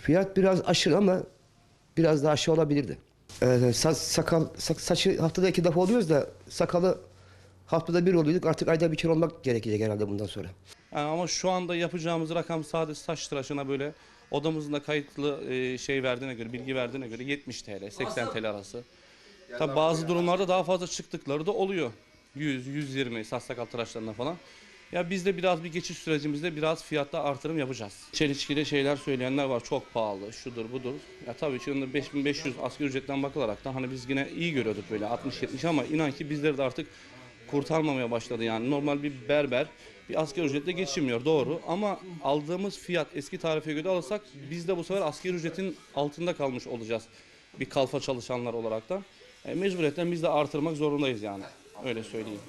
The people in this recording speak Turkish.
Fiyat biraz aşırı ama biraz daha aşağı olabilirdi. Ee, sa- sakal, sa- saçı haftada iki defa oluyoruz da sakalı haftada bir oluyorduk. Artık ayda bir kere olmak gerekecek herhalde bundan sonra. Yani ama şu anda yapacağımız rakam sadece saç tıraşına böyle odamızın da kayıtlı e, şey verdiğine göre, bilgi verdiğine göre 70 TL, 80 TL arası. Tabi bazı durumlarda daha fazla çıktıkları da oluyor. 100, 120 saç sakal tıraşlarına falan. Ya biz de biraz bir geçiş sürecimizde biraz fiyatta artırım yapacağız. Çelişkili şeyler söyleyenler var. Çok pahalı, şudur budur. Ya tabii şimdi 5500 asgari ücretten bakılarak da hani biz yine iyi görüyorduk böyle 60-70 ama inan ki bizleri de artık kurtarmamaya başladı yani. Normal bir berber bir asgari ücretle geçinmiyor doğru ama aldığımız fiyat eski tarife göre alırsak biz de bu sefer asgari ücretin altında kalmış olacağız. Bir kalfa çalışanlar olarak da. E, mecburiyetten biz de artırmak zorundayız yani. Öyle söyleyeyim.